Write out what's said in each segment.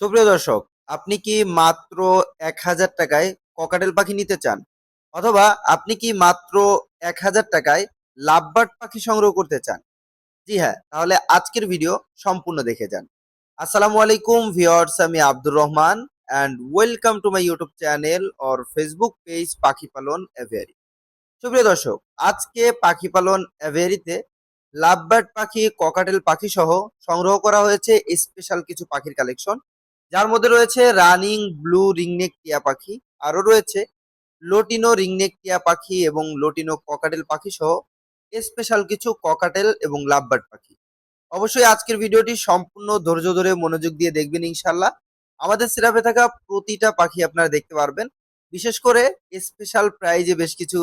সুপ্রিয় দর্শক, আপনি কি মাত্র এক হাজার টাকায় ককাটেল পাখি নিতে চান? অথবা আপনি কি মাত্র এক হাজার টাকায় লাভবার্ড পাখি সংগ্রহ করতে চান? জি হ্যাঁ তাহলে আজকের ভিডিও সম্পূর্ণ দেখে যান। আসসালামু আলাইকুম ভিওয়ার্স আমি Abdur Rahman and welcome to my YouTube channel or Facebook page পাখি পালন অ্যাভিয়ারি সুপ্রিয় দর্শক, আজকে পাখি পালন অ্যাভিয়ারিতে লাভবার্ড পাখি ককাটেল পাখি সহ সংগ্রহ করা হয়েছে স্পেশাল কিছু পাখির কালেকশন যার মধ্যে রয়েছে রানিং ব্লু রিংনেক টিয়া পাখি, আরও রয়েছে লোটিনো রিংনেক টিয়া পাখি এবং লোটিনো ককাটেল পাখি সহ স্পেশাল কিছু ককাটেল এবং লাভবার্ড পাখি। অবশ্যই আজকের ভিডিওটি সম্পূর্ণ ধৈর্য ধরে মনোযোগ দিয়ে দেখবেন ইনশাল্লাহ আমাদের সিরাপে থাকা প্রতিটা পাখি আপনারা দেখতে পারবেন। বিশেষ করে স্পেশাল প্রাইজে বেশ কিছু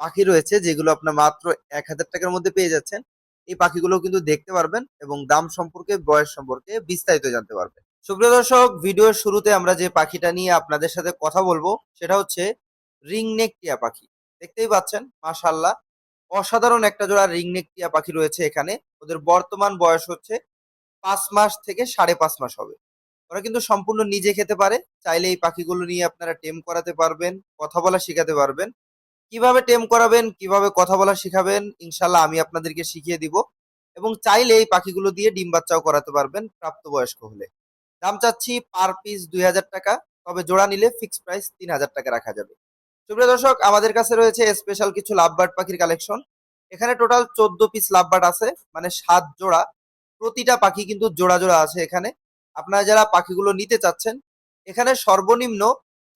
পাখি রয়েছে যেগুলো আপনার মাত্র এক হাজার টাকার মধ্যে পেয়ে যাচ্ছেন। এই পাখিগুলো কিন্তু দেখতে পারবেন এবং দাম সম্পর্কে, বয়স সম্পর্কে বিস্তারিত জানতে পারবেন। সুপ্রিয় দর্শক, ভিডিওর শুরুতে আমরা যে পাখিটা নিয়ে আপনাদের সাথে কথা বলব, সেটা হচ্ছে রিংনেক টিয়া পাখি। দেখতেই পাচ্ছেন মাশাল্লাহ অসাধারণ একটা জোড়া রিংনেক টিয়া পাখি রয়েছে এখানে। ওদের বর্তমান বয়স হচ্ছে পাঁচ মাস থেকে সাড়ে পাঁচ মাস হবে। ওরা কিন্তু সম্পূর্ণ নিজে খেতে পারে, চাইলে এই পাখিগুলো নিয়ে আপনারা টেম করাতে পারবেন, কথা বলা শেখাতে পারবেন। কীভাবে টেম করাবেন, কীভাবে কথা বলা শেখাবেন ইনশাল্লাহ আমি আপনাদেরকে শিখিয়ে দিব। এবং চাইলে এই পাখিগুলো দিয়ে ডিম বাচ্চাও করাতে পারবেন প্রাপ্তবয়স্ক হলে। দাম চাচ্ছি পার পিস দুই হাজার টাকা, তবে জোড়া নিলে ফিক্স প্রাইস তিন হাজার টাকা রাখা যাবে। সুপ্রিয় দর্শক, আমাদের কাছে রয়েছে স্পেশাল কিছু লাভবার্ড পাখির কালেকশন এখানে টোটাল চোদ্দ পিস লাভবার্ড আছে মানে সাত জোড়া। প্রতিটা পাখি কিন্তু জোড়া জোড়া আছে এখানে। আপনারা যারা পাখিগুলো নিতে চাচ্ছেন, এখানে সর্বনিম্ন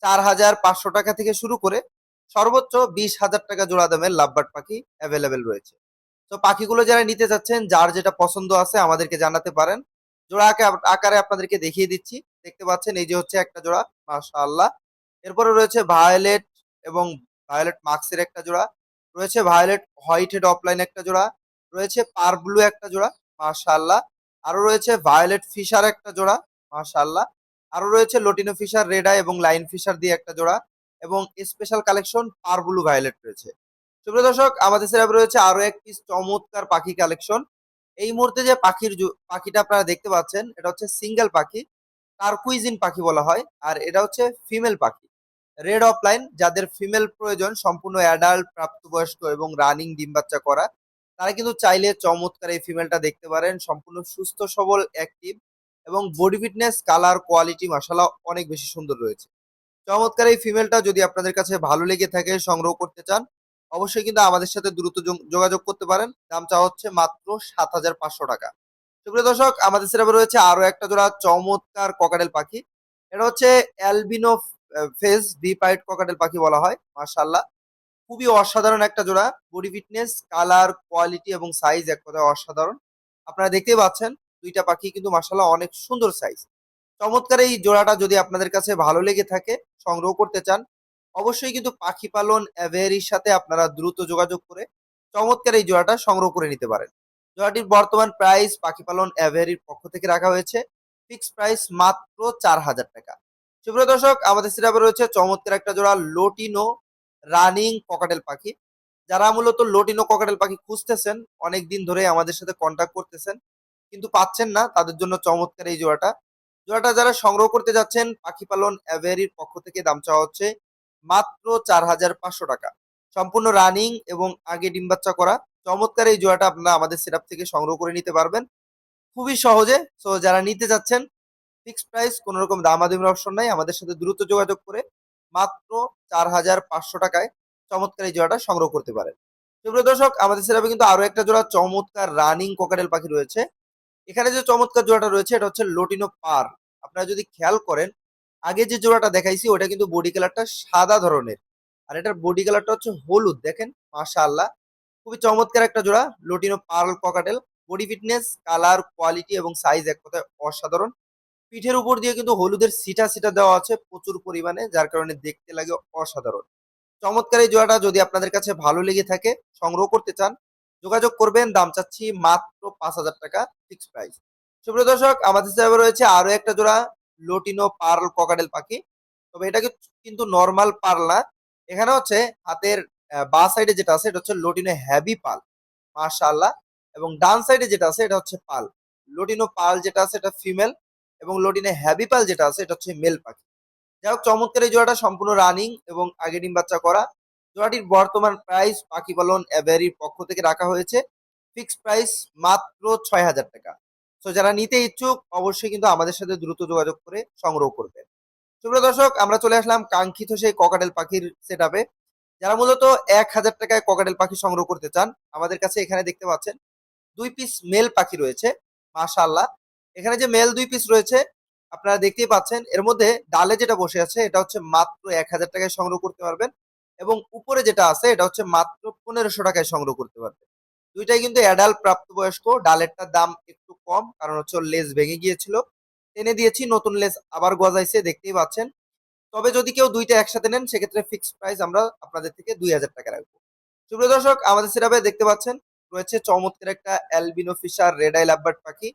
চার হাজার পাঁচশো টাকা থেকে শুরু করে সর্বোচ্চ বিশ হাজার টাকা জোড়া দামের লাভবার্ড পাখি অ্যাভেলেবেল রয়েছে। তো পাখিগুলো যারা নিতে চাচ্ছেন, যার যেটা পছন্দ আছে আমাদেরকে জানাতে পারেন। জোড়া আকারে আপনাদেরকে দেখিয়ে দিচ্ছি। দেখতে পাচ্ছেন এই যে হচ্ছে একটা জোড়া, মাশাআল্লাহ। এরপরে রয়েছে ভায়োলেট এবং ভায়োলেট মাক্সের একটা জোড়া, রয়েছে ভায়োলেট হোয়াইট হেড অফলাইন একটা জোড়া, রয়েছে পার ব্লু একটা জোড়া, মাশাআল্লাহ। আরও রয়েছে ভায়োলেট ফিশার একটা জোড়া, মাশাআল্লাহ। আরও রয়েছে লোটিনো ফিশার রেড এবং লাইন ফিশার দিয়ে একটা জোড়া এবং special collection pair blue violet রয়েছে। সুপ্রিয় দর্শক, আমাদের সেরাপ রয়েছে আরও এক পিস চমৎকার পাখি কালেকশন এই মুহূর্তে যে পাখির পাখিটা আপনারা দেখতে পাচ্ছেন, এটা হচ্ছে সিঙ্গেল পাখি টার্কুইজিন পাখি বলা হয়, আর এটা হচ্ছে ফিমেল পাখি। রেড অফলাইন, যাদের ফিমেল প্রয়োজন, সম্পূর্ণ অ্যাডাল্ট, প্রাপ্তবয়স্ক এবং রানিং ডিম বাচ্চা করা, তারা কিন্তু চাইলে চমৎকার এই ফিমেলটা দেখতে পারেন, সম্পূর্ণ সুস্থ, সবল অ্যাক্টিভ এবং বডি ফিটনেস কালার কোয়ালিটি মশালা অনেক বেশি সুন্দর রয়েছে। চমৎকার এই ফিমেলটা যদি আপনাদের কাছে ভালো লেগে থাকে, সংগ্রহ করতে চান অবশ্যই কিন্তু আমাদের সাথে দ্রুত যোগাযোগ করতে পারেন। দাম চাওয়া হচ্ছে মাত্র সাত হাজার পাঁচশো টাকা। সুপ্রিয় দর্শক, আমাদের সেরাবে রয়েছে আরও একটা জোড়া চমৎকার ককাটেল পাখি। এটা হচ্ছে অ্যালবিনো ফেস ডিপাইট ককাটেল পাখি বলা হয় মার্শাল্লাহ খুবই অসাধারণ একটা জোড়া। বডি ফিটনেস কালার কোয়ালিটি এবং সাইজ এক কথায় অসাধারণ। আপনারা দেখতেই পাচ্ছেন, দুইটা পাখি কিন্তু মার্শাল্লাহ অনেক সুন্দর সাইজ চমৎকার এই জোড়াটা যদি আপনাদের কাছে ভালো লেগে থাকে, সংগ্রহ করতে চান অবশ্যই কিন্তু পাখি পালন অ্যাভেয়ারির সাথে আপনারা দ্রুত যোগাযোগ করে চমৎকার এই জোড়াটা সংগ্রহ করে নিতে পারেন। জোড়াটির বর্তমান প্রাইস পাখি পালন অ্যাভেয়ারির পক্ষ থেকে রাখা হয়েছে। ফিক্সড প্রাইস মাত্র চার হাজার টাকা। সুপ্রিয় দর্শক, আমাদের সিরাপে রয়েছে চমৎকার একটা জোড়া লোটিনো রানিং ককাটেল পাখি। যারা মূলত লোটিনো ককাটেল পাখি খুঁজতেছেন, অনেক দিন ধরে আমাদের সাথে কন্ট্যাক্ট করতেছেন, কিন্তু পাচ্ছেন না, তাদের জন্য চমৎকার এই জোড়াটা। জোড়াটা যারা সংগ্রহ করতে যাচ্ছেন, পাখি পালন অ্যাভেয়ারির পক্ষ থেকে দাম চাওয়া হচ্ছে মাত্র চার হাজার পাঁচশো টাকা। সম্পূর্ণ রানিং এবং আগে ডিম বাচ্চা করা। চমৎকার এই জোড়াটা আপনারা আমাদের সেটআপ থেকে সংগ্রহ করে নিতে পারবেন। খুবই সহজে। সো যারা নিতে যাচ্ছেন ফিক্স প্রাইস কোনো রকম দামাদামির অপশন নাই। আমাদের সাথে দ্রুত যোগাযোগ করে মাত্র চার হাজার পাঁচশো টাকায় চমৎকার এই জোড়াটা সংগ্রহ করতে পারেন। সুপ্রিয় দর্শক, আমাদের সেটাপে কিন্তু আরও একটা জোড়া চমৎকার রানিং কোকারেল পাখি রয়েছে। এখানে যে চমৎকার জোড়াটা রয়েছে, এটা হচ্ছে লোটিনো পার আপনারা যদি খেয়াল করেন আগে যে জোড়াটা দেখাইছি, ওটা কিন্তু বডি কালারটা সাদা ধরনের। আর এটার বডি কালারটা হচ্ছে হলুদ, দেখেন? মাশাআল্লাহ। খুবই চমৎকার একটা জোড়া lutino pearl cockatiel body fitness colour quality এবং সাইজ এক কথায় অসাধারণ। পিঠের উপর দিয়ে কিন্তু হলুদের সিটা সিটা দেওয়া আছে প্রচুর পরিমাণে, যার কারণে দেখতে লাগে অসাধারণ। চমৎকার এই জোড়াটা যদি আপনাদের কাছে ভালো লেগে থাকে, সংগ্রহ করতে চান, যোগাযোগ করবেন, দাম চাচ্ছি মাত্র পাঁচ হাজার টাকা ফিক্স প্রাইস সুপ্রিয় দর্শক, আমাদের হিসাবে রয়েছে আরও একটা জোড়া লোটিনো পার্ল ককাটেল পাখি। তবে এটা কিন্তু নর্মাল পার্ল না এখানে হচ্ছে হাতের বাঁ সাইডে যেটা আছে, এটা হচ্ছে লোটিনো হ্যাভি পাল মাশাআল্লাহ। এবং ডান সাইডে যেটা আছে, এটা হচ্ছে পাল লোটিনো পাল যেটা আছে, এটা ফিমেল এবং লোডিনে হ্যাভি পাল যেটা আছে, এটা হচ্ছে মেল পাখি। যাই হোক, চমৎকার এই জোড়াটা, সম্পূর্ণ রানিং এবং আগে ডিম বাচ্চা করা। জোড়াটির বর্তমান প্রাইস পাখি পালন অ্যাভারির পক্ষ থেকে রাখা হয়েছে। ফিক্সড প্রাইস মাত্র ছয় হাজার টাকা। তো যারা নিতে ইচ্ছুক, অবশ্যই কিন্তু আমাদের সাথে দ্রুত যোগাযোগ করে সংগ্রহ করবে। সুপ্রিয় দর্শক, আমরা চলে আসলাম কাঙ্ক্ষিত সেই ককাটেল পাখির সেট যারা মূলত এক হাজার টাকায় ককাটেল পাখি সংগ্রহ করতে চান, আমাদের কাছে এখানে দেখতে পাচ্ছেন দুই পিস মেল পাখি রয়েছে, মাশাআল্লাহ। এখানে যে মেল দুই পিস রয়েছে, আপনারা দেখতেই পাচ্ছেন, এর মধ্যে ডালে যেটা বসে আছে, এটা হচ্ছে মাত্র এক হাজার টাকায় সংগ্রহ করতে পারবেন এবং উপরে যেটা আছে, এটা হচ্ছে মাত্র পনেরোশো টাকায় সংগ্রহ করতে পারবেন। দুইটাই কিন্তু অ্যাডাল্ট প্রাপ্তবয়স্ক ডালেরটার দাম কম, কারণ হচ্ছে লেজ ভেঙে গিয়েছিল। টেনে দিয়েছি, নতুন লেজ আবার গজাইছে, দেখতেই পাচ্ছেন। তবে যদি কেউ দুইটা একসাথে নেন, সেক্ষেত্রে ফিক্সড প্রাইস আমরা আপনাদের থেকে দুই হাজার টাকা রাখব। সুপ্রিয় দর্শক, আমাদের সেটাপে দেখতে পাচ্ছেন, রয়েছে চমৎকার একটা albino Fischer red eye lovebird পাখি।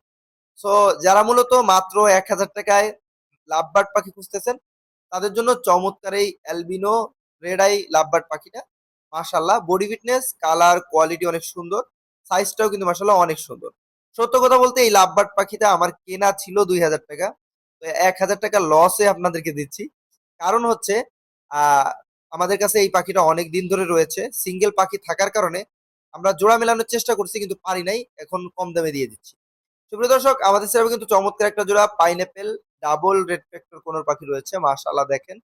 সো যারা মূলত মাত্র এক হাজার টাকায় লাভবার্ড পাখি খুঁজতেছেন, তাদের জন্য চমৎকার এই অ্যালবিনো রেড আই লাভবার্ড পাখিটা। মাশাল্লাহ বডি ফিটনেস কালার কোয়ালিটি অনেক সুন্দর সাইজটাও কিন্তু মাশাল্লাহ অনেক সুন্দর। সত্য কথা বলতে এই লাভবার্ড পাখিটা আমার কেনা ছিল দুই হাজার টাকা। এক হাজার টাকা লসে আপনাদেরকে দিচ্ছি। কারণ হচ্ছে আমাদের কাছে এই পাখিটা অনেক দিন ধরে রয়েছে। সিঙ্গেল পাখি থাকার কারণে আমরা জোড়া মেলানোর চেষ্টা করছি কিন্তু পারি নাই। এখন কম দামে দিয়ে দিচ্ছি। সুপ্রিয় দর্শক, আমাদের সেরকম কিন্তু চমৎকার একটা জোড়া পাইনঅ্যাপেল ডাবল রেড ফ্যাক্টর কোন পাখি রয়েছে। মাশাআল্লাহ দেখেন।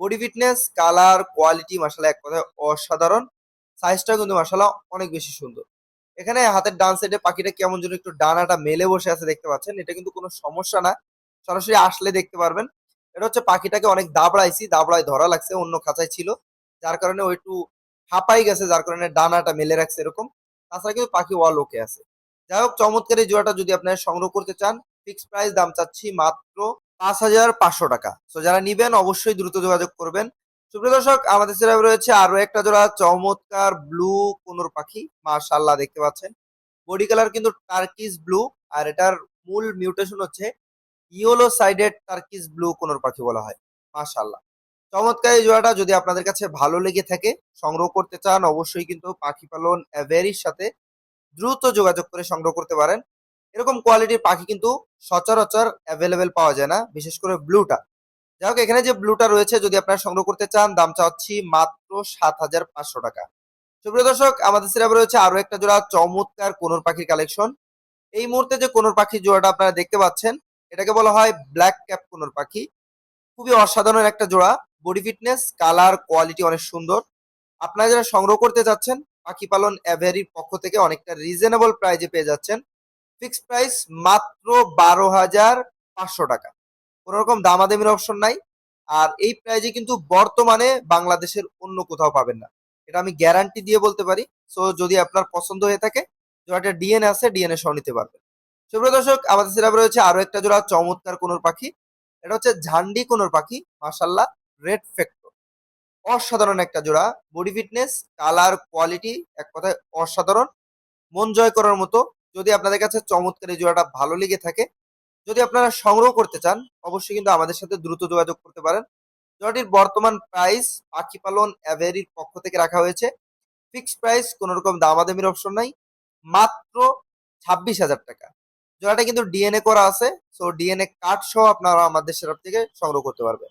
বডি ফিটনেস কালার কোয়ালিটি মাশাআল্লাহ এক কথায় অসাধারণ। সাইজটাও কিন্তু মাশাআল্লাহ অনেক বেশি সুন্দর। এখানে হাতের ডান সাইডে পাখিটা কেমন যেন একটু ডানাটা মেলে বসে আছে দেখতে পাচ্ছেন। এটা কিন্তু কোনো সমস্যা না। সরাসরি আসলে দেখতে পারবেন। এটা হচ্ছে পাখিটাকে অনেক দাবড়াইছি, দাবড়ায় ধরা লাগছে, অন্য খাঁচায় ছিল। যার কারণে ও একটু হাঁপাই গেছে, যার কারণে ডানাটা মেলে রাখছে এরকম। তাছাড়া কিন্তু পাখি ওয়াল ওকে আছে। যাই হোক, চমৎকার এই জোড়াটা যদি আপনারা সংগ্রহ করতে চান ফিক্সড প্রাইস দাম চাচ্ছি মাত্র পাঁচ হাজার পাঁচশো টাকা। তো যারা নিবেন, অবশ্যই দ্রুত যোগাযোগ করবেন। সুপ্রিয় আমাদের সেরা রয়েছে আরও একটা জোড়া চমৎকার ব্লু কোনোর পাখি। মার্শাল্লাহ দেখতে পাচ্ছেন। বডি কালার কিন্তু টার্কিস ব্লু আর এটার মূল মিউটেশন হচ্ছে yellow sided turquoise blue conure পাখি বলা হয়। মাশাল্লাহ চমৎকার এই জোড়াটা যদি আপনাদের কাছে ভালো লেগে থাকে, সংগ্রহ করতে চান, অবশ্যই কিন্তু পাখি পালন অ্যাভেরির সাথে দ্রুত যোগাযোগ করে সংগ্রহ করতে পারেন। এরকম কোয়ালিটির পাখি কিন্তু সচরাচর অ্যাভেলেবেল পাওয়া যায় না, বিশেষ করে ব্লুটা যাই হোক, এখানে যে ব্লুটা রয়েছে, যদি আপনারা সংগ্রহ করতে চান, দাম চাচ্ছি মাত্র সাত হাজার পাঁচশো টাকা। সুপ্রিয় দর্শক, আমাদের সিরাপে রয়েছে আরও একটা জোড়া চমৎকার কোনোর পাখির কালেকশন। এই মুহূর্তে যে কোনোর পাখির জোড়াটা আপনারা দেখতে পাচ্ছেন, এটাকে বলা হয় ব্ল্যাক ক্যাপ কোনোর পাখি। খুবই অসাধারণ একটা জোড়া। বডি ফিটনেস কালার কোয়ালিটি অনেক সুন্দর। আপনারা যারা সংগ্রহ করতে চাচ্ছেন, পাখি পালন অ্যাভেরির পক্ষ থেকে অনেকটা রিজনেবল প্রাইজে পেয়ে যাচ্ছেন। ফিক্সড প্রাইস মাত্র বারো হাজার পাঁচশো টাকা। কোনো রকম দামাদামির অপশন নাই। আর এই প্রাইজে কিন্তু বর্তমানে বাংলাদেশের অন্য কোথাও পাবেন না। এটা আমি গ্যারান্টি দিয়ে বলতে পারি। সো যদি আপনার পছন্দ হয়ে থাকে জোড়াটা ডিএনএ আছে ডিএনএ সহ নিতে পারবেন। সুপ্রিয় দর্শক, আমাদের সিরাপে রয়েছে আরও একটা জোড়া চমৎকার কোনোর পাখি। এটা হচ্ছে ঝান্ডি কোনোর পাখি মাসাল্লাহ রেড ফ্যাক্টর অসাধারণ একটা জোড়া বডি ফিটনেস কালার কোয়ালিটি এক কথায় অসাধারণ। মন জয় করার মতো। যদি আপনাদের কাছে চমৎকার এই জোড়াটা ভালো লেগে থাকে যদি আপনারা সংগ্রহ করতে চান, অবশ্যই কিন্তু আমাদের সাথে দ্রুত যোগাযোগ করতে পারেন। জোড়াটির বর্তমান প্রাইস পাখি পালন অ্যাভেরির পক্ষ থেকে রাখা হয়েছে। ফিক্সড প্রাইস কোনো রকম দামাদামির অপশন নাই। মাত্র ছাব্বিশ হাজার টাকা। জোড়াটা কিন্তু ডিএনএ করা আছে। সো ডিএনএ কার্ড সহ আপনারা আমাদের সেরাপ থেকে সংগ্রহ করতে পারবেন।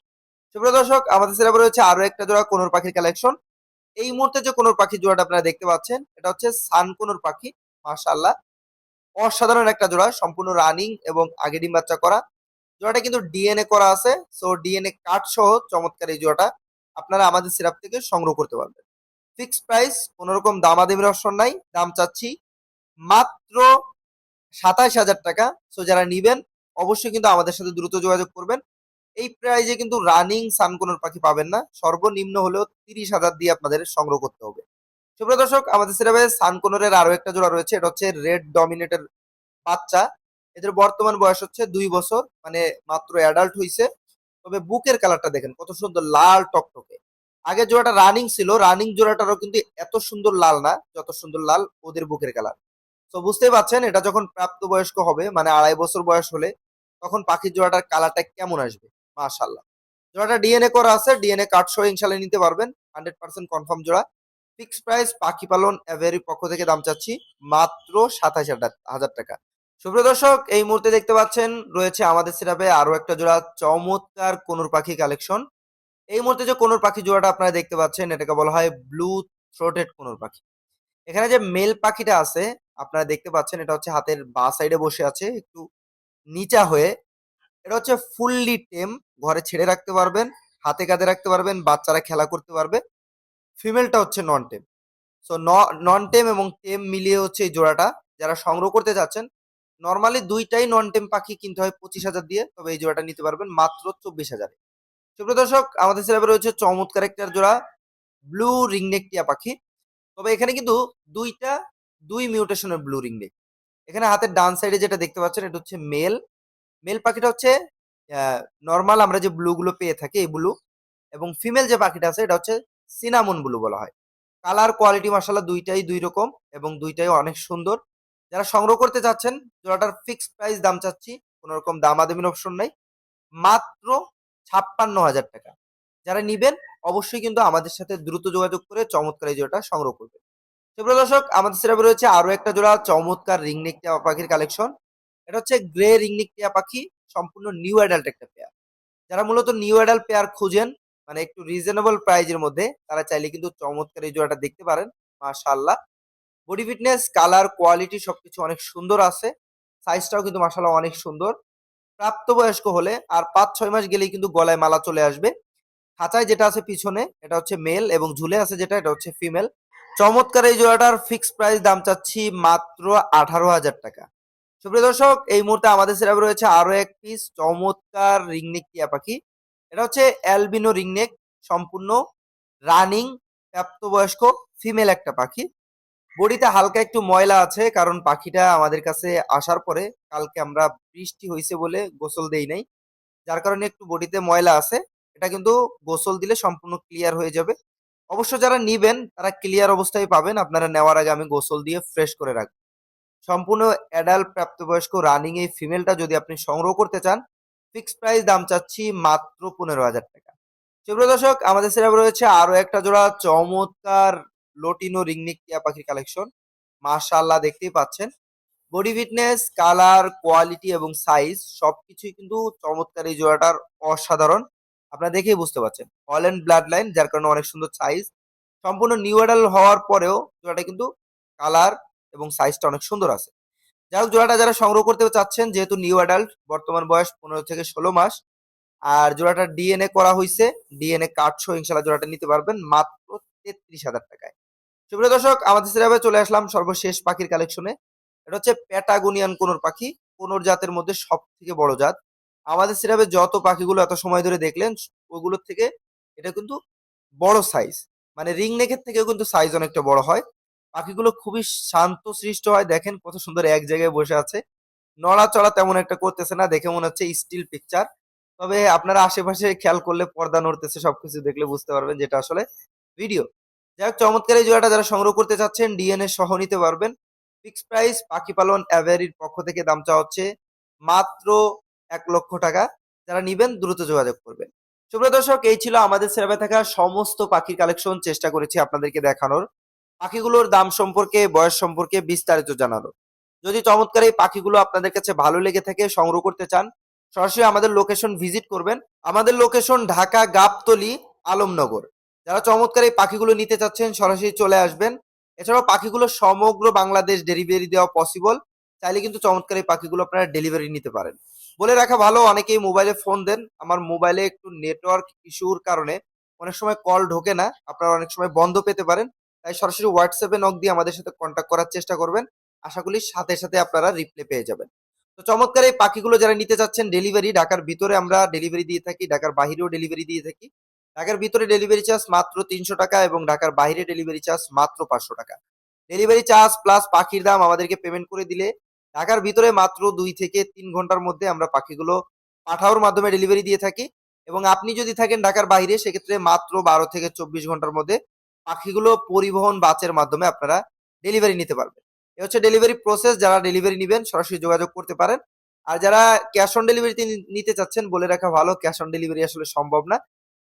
সুপ্রিয় দর্শক, আমাদের সেরাপে রয়েছে আরও একটা জোড়া কোনোর পাখির কালেকশন এই মুহূর্তে যে কোনোর পাখির জোড়াটা আপনারা দেখতে পাচ্ছেন, এটা হচ্ছে সান কোনোর পাখি মাশাল্লাহ অসাধারণ একটা জোড়া, সম্পূর্ণ রানিং এবং আগে ডিম বাচ্চা করা। জোড়াটা কিন্তু ডিএনএ করা আছে সো ডিএনএ কার্ড সহ চমৎকার এই জোড়াটা আপনারা আমাদের সিরাপ থেকে সংগ্রহ করতে পারবেন। ফিক্সড প্রাইস কোনো রকম দামাদামির অপশন নাই, দাম চাচ্ছি মাত্র সাতাইশ হাজার টাকা। সো যারা নিবেন, অবশ্যই কিন্তু আমাদের সাথে দ্রুত যোগাযোগ করবেন। এই প্রাইজে কিন্তু রানিং সানকোনোর পাখি পাবেন না। সর্বনিম্ন হলেও তিরিশ হাজার দিয়ে আপনাদের সংগ্রহ করতে হবে। সুপ্রিয় দর্শক, আমাদের সিরাপে সানকোনোরের আরও একটা জোড়া রয়েছে। এটা হচ্ছে রেড ডমিনেটের বাচ্চা। এদের বর্তমান বয়স হচ্ছে দুই বছর মানে মাত্র অ্যাডাল্ট হইছে। তবে বুকের কালারটা দেখেন, কত সুন্দর লাল টকটকে। আগে জোড়াটা রানিং ছিল, রানিং জোড়াটারও কিন্তু এত সুন্দর লাল না, যত সুন্দর লাল ওদের বুকের কালার। তো বুঝতেই পারছেন এটা যখন প্রাপ্তবয়স্ক হবে মানে আড়াই বছর বয়স হলে, তখন পাখির জোড়াটার কালারটা কেমন আসবে? মাশাল্লাহ জোড়াটা ডিএনএ করা আছে ডিএনএ কার্ড সহ ইনশাল্লাহ নিতে পারবেন। হান্ড্রেড পার্সেন্ট কনফার্ম জোড়া। ফিক্স প্রাইস, পাখি পালন, অ্যাভেরি পক্ষ থেকে দাম চাচ্ছি মাত্র সাতাশ হাজার টাকা। সুপ্রিয় দর্শক, এই মুহূর্তে দেখতে পাচ্ছেন, রয়েছে আমাদের সেটাপে আরও একটা জোড়া চমৎকার কোনুর পাখি কালেকশন এই মুহূর্তে যে কোনুর পাখি জোড়াটা আপনারা দেখতে পাচ্ছেন, এটাকে বলা হয় ব্লু থ্রোটেড কোনুর পাখি। এখানে যে মেল পাখিটা আছে, আপনারা দেখতে পাচ্ছেন, এটা হচ্ছে হাতের বা সাইডে বসে আছে, একটু নিচা হয়ে। এটা হচ্ছে ফুললি টেম ঘরে ছেড়ে রাখতে পারবেন, হাতে কাঁধে রাখতে পারবেন, বাচ্চারা খেলা করতে পারবে। ফিমেলটা হচ্ছে নন টেম সো নন টেম এবং টেম মিলিয়ে হচ্ছে এই জোড়াটা। যারা সংগ্রহ করতে যাচ্ছেন নর্মালি দুইটাই নন টেম পাখি কিনতে হয় পঁচিশ হাজার দিয়ে, তবে এই জোড়াটা নিতে পারবেন মাত্র চব্বিশ হাজারে। সুপ্রিয় দর্শক, আমাদের সিলেবে রয়েছে চমৎকার একটা জোড়া ব্লু রিংনেক টিয়া পাখি। তবে এখানে কিন্তু দুইটা, দুই মিউটেশনের ব্লু রিংনেক এখানে হাতের ডান সাইডে যেটা দেখতে পাচ্ছেন, এটা হচ্ছে মেল মেল পাখিটা হচ্ছে নর্মাল আমরা যে ব্লু গুলো পেয়ে থাকি, এই ব্লু এবং ফিমেল যে পাখিটা আছে, এটা হচ্ছে সিনামন ব্লু বলা হয়। কালার কোয়ালিটি মাসাল্লাহ দুইটাই দুই রকম এবং দুইটাই অনেক সুন্দর। যারা সংগ্রহ করতে চাচ্ছেন, জোড়াটার ফিক্সড প্রাইস দাম চাচ্ছি, কোনো রকম দামাদামির অপশন নাই। মাত্র ছাপ্পান্ন হাজার টাকা। যারা নিবেন, অবশ্যই কিন্তু আমাদের সাথে দ্রুত যোগাযোগ করে চমৎকার এই জোড়াটা সংগ্রহ করবেন। সুপ্রিয় দর্শক, আমাদের সেরাবে রয়েছে আরও একটা জোড়া, চমৎকার রিংনিক টিয়া পাখির কালেকশন এটা হচ্ছে গ্রে রিংনিক টিয়া পাখি, সম্পূর্ণ নিউ অ্যাডাল্ট একটা পেয়ার যারা মূলত নিউ অ্যাডাল্ট পেয়ার খুঁজেন মানে একটু রিজনেবল প্রাইজের মধ্যে তারা চাইলে কিন্তু চমৎকার এই জোড়াটা দেখতে পারেন, মাশাআল্লাহ। বডি ফিটনেস কালার কোয়ালিটি সবকিছু অনেক সুন্দর আছে সাইজটাও কিন্তু মাশাআল্লাহ অনেক সুন্দর। প্রাপ্তবয়স্ক হলে আর পাঁচ, ছয় মাস গেলেই কিন্তু গলায় মালা চলে আসবে। খাঁচায় যেটা আছে পিছনে, এটা হচ্ছে মেল এবং ঝুলে আছে যেটা, এটা হচ্ছে ফিমেল চমৎকার এই জোড়াটার ফিক্স প্রাইস দাম চাচ্ছি মাত্র আঠারো হাজার টাকা। সুপ্রিয় দর্শক, এই মুহূর্তে আমাদের সেরাবে রয়েছে আরও এক পিস চমৎকার রিংনেক টিয়া পাখি। এটা হচ্ছে অ্যালবিনো রিংনেক সম্পূর্ণ রানিং প্রাপ্তবয়স্ক ফিমেল একটা পাখি। বডিতে হালকা একটু ময়লা আছে, কারণ পাখিটা আমাদের কাছে আসার পরে কালকে আমরা বৃষ্টি হয়েছে বলে গোসল দেই নাই। যার কারণে একটু বডিতে ময়লা আছে। এটা কিন্তু গোসল দিলে সম্পূর্ণ ক্লিয়ার হয়ে যাবে। অবশ্য যারা নিবেন, তারা ক্লিয়ার অবস্থায় পাবেন। আপনারা নেওয়ার আগে আমি গোসল দিয়ে ফ্রেশ করে রাখব। সম্পূর্ণ অ্যাডাল্ট প্রাপ্তবয়স্ক রানিং এই ফিমেলটা যদি আপনি সংগ্রহ করতে চান ফিক্সড প্রাইস দাম চাচ্ছি মাত্র পনেরো হাজার টাকা। সুপ্রিয় দর্শক, আমাদের সেরাবে রয়েছে আরও একটা জোড়া চমৎকার লোটিনো রিংনিক টিয়া পাখির কালেকশন। মাশাআল্লাহ, দেখতেই পাচ্ছেন। বডি ফিটনেস, কালার, কোয়ালিটি এবং সাইজ সবকিছুই কিন্তু চমৎকার এই জোড়াটার অসাধারণ। আপনারা দেখেই বুঝতে পারছেন। অল এন্ড ব্লাড লাইন, যার কারণে অনেক সুন্দর সাইজ। সম্পূর্ণ নিউ অ্যাডাল হওয়ার পরেও জোড়াটা কিন্তু কালার এবং সাইজটা অনেক সুন্দর আছে। যাই হোক, জোড়াটা যারা সংগ্রহ করতে চাচ্ছেন, যেহেতু নিউ অ্যাডাল্ট বর্তমান বয়স পনেরো থেকে ষোলো মাস, আর জোড়াটা ডিএনএ করা হয়েছে ডিএনএ কার্ড সহ ইনশাল্লাহ জোড়াটা নিতে পারবেন মাত্র তেত্রিশ হাজার টাকায়। সুপ্রিয় দর্শক, আমাদের সিরাপে চলে আসলাম সর্বশেষ পাখির কালেকশনে এটা হচ্ছে প্যাটাগোনিয়ান কোনোর পাখি কোনোর জাতের মধ্যে সব থেকে বড় জাত। আমাদের সিরাপে যত পাখিগুলো এত সময় ধরে দেখলেন, ওগুলোর থেকে এটা কিন্তু বড় সাইজ মানে রিং নেকের থেকেও কিন্তু সাইজ অনেকটা বড় হয়। পাখিগুলো খুবই শান্ত, সৃষ্ট হয়। দেখেন কত সুন্দর এক জায়গায় বসে আছে। নড়াচড়া তেমন একটা করতেছে না, দেখে মনে হচ্ছে স্টিল পিকচার তবে আপনারা আশেপাশে খেয়াল করলে পর্দা নড়তেছে, সবকিছু দেখলে বুঝতে পারবেন যেটা আসলে ভিডিও যাই হোক, চমৎকার এই জোড়াটা যারা সংগ্রহ করতে চাচ্ছেন ডিএনএ সহ নিতে পারবেন। ফিক্স প্রাইস পাখি পালন অ্যাভারির পক্ষ থেকে দাম চাওয়া হচ্ছে মাত্র এক লক্ষ টাকা। যারা নিবেন, দ্রুত যোগাযোগ করবেন। সুপ্রিয় দর্শক, এই ছিল আমাদের সেরাবে থাকা সমস্ত পাখির কালেকশন চেষ্টা করেছি আপনাদেরকে দেখানোর। পাখিগুলোর দাম সম্পর্কে, বয়স সম্পর্কে বিস্তারিত জানানো যদি চমৎকার এই পাখিগুলো আপনাদের কাছে ভালো লেগে থাকে, সংগ্রহ করতে চান, সরাসরি আমাদের লোকেশন ভিজিট করবেন। আমাদের লোকেশন ঢাকা গাবতলি, আলমনগর। যারা চমৎকার এই পাখিগুলো নিতে চাচ্ছেন, সরাসরি চলে আসবেন। এছাড়াও পাখিগুলো সমগ্র বাংলাদেশ ডেলিভারি দেওয়া পসিবল চাইলে কিন্তু চমৎকার এই পাখিগুলো আপনারা ডেলিভারি নিতে পারেন। বলে রাখা ভালো, অনেকেই মোবাইলে ফোন দেন। আমার মোবাইলে একটু নেটওয়ার্ক ইস্যুর কারণে অনেক সময় কল ঢোকে না। আপনারা অনেক সময় বন্ধ পেতে পারেন। তাই সরাসরি হোয়াটসঅ্যাপে নক দিয়ে আমাদের সাথে কন্ট্যাক্ট করার চেষ্টা করবেন। আশা করি সাথে সাথে আপনারা রিপ্লে পেয়ে যাবেন। তো চমৎকার এই পাখিগুলো যারা নিতে চাচ্ছেন ডেলিভারি ঢাকার ভিতরে আমরা ডেলিভারি দিয়ে থাকি, ঢাকার বাহিরেও ডেলিভারি দিয়ে থাকি। ঢাকার ভিতরে ডেলিভারি চার্জ মাত্র তিনশো টাকা এবং ঢাকার বাইরে ডেলিভারি চার্জ মাত্র পাঁচশো টাকা। ডেলিভারি চার্জ প্লাস পাখির দাম আমাদেরকে পেমেন্ট করে দিলে ঢাকার ভিতরে মাত্র দুই থেকে তিন ঘণ্টার মধ্যে আমরা পাখিগুলো পাঠাওয়ার মাধ্যমে ডেলিভারি দিয়ে থাকি। এবং আপনি যদি থাকেন ঢাকার বাইরে, সেক্ষেত্রে মাত্র বারো থেকে চব্বিশ ঘণ্টার মধ্যে পাখিগুলো পরিবহন বাসের মাধ্যমে আপনারা ডেলিভারি নিতে পারবেন। এ হচ্ছে ডেলিভারি প্রসেস যারা ডেলিভারি নেবেন, সরাসরি যোগাযোগ করতে পারেন। আর যারা ক্যাশ অন ডেলিভারিতে নিতে চাচ্ছেন, বলে রাখা ভালো ক্যাশ অন ডেলিভারি আসলে সম্ভব না।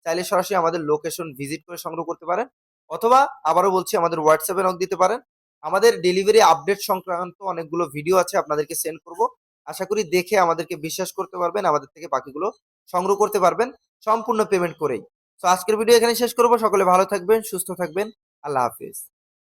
চাইলে সরাসরি আমাদের লোকেশন ভিজিট করে সংগ্রহ করতে পারেন। অথবা আবারও বলছি, আমাদের হোয়াটসঅ্যাপে নক দিতে পারেন। আমাদের ডেলিভারি আপডেট সংক্রান্ত অনেকগুলো ভিডিও আছে, আপনাদেরকে সেন্ড করব। আশা করি দেখে আমাদেরকে বিশ্বাস করতে পারবেন, আমাদের থেকে পাখিগুলো সংগ্রহ করতে পারবেন। সম্পূর্ণ পেমেন্ট করেই। তো আজকের ভিডিও এখানে শেষ করব। সকলে ভালো থাকবেন সুস্থ থাকবেন। আল্লাহ হাফিজ।